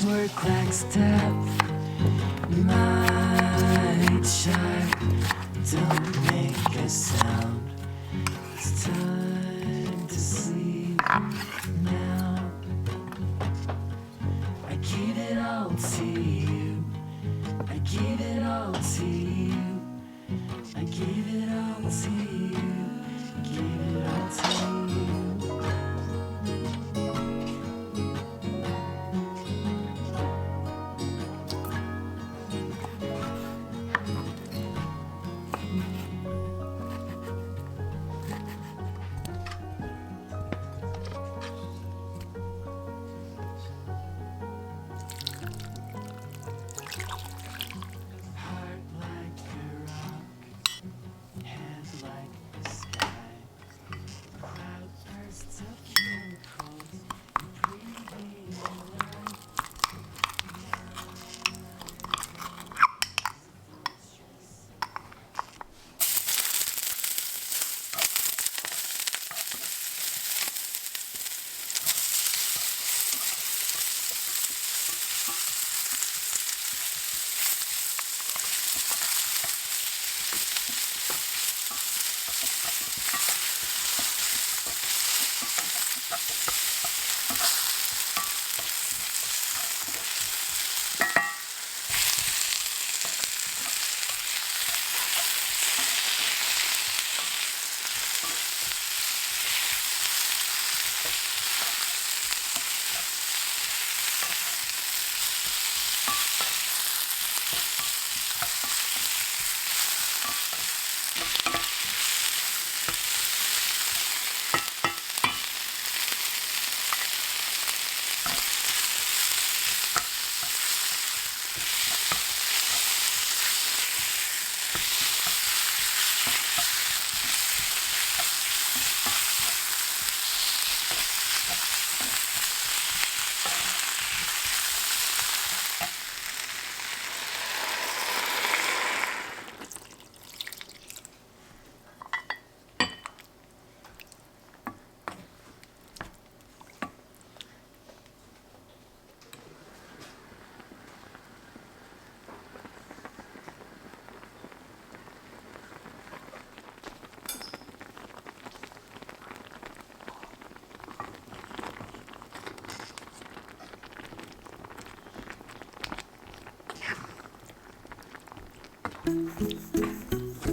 click-clack step. My chime don't make a sound. It's time to sleep now. I give it all to you. I give it all to you. I give it all to you.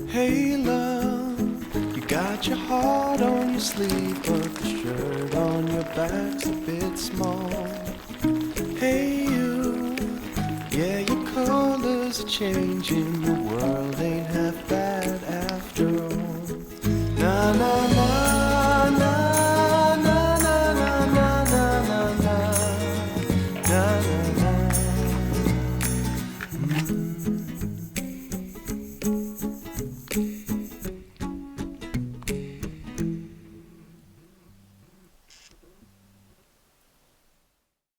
Hey, love, you got your heart on your sleeve, but the shirt on your back's a bit small. Hey, you, yeah, your colors are changing. The world ain't half bad after all. Na na na na na na na na na na na.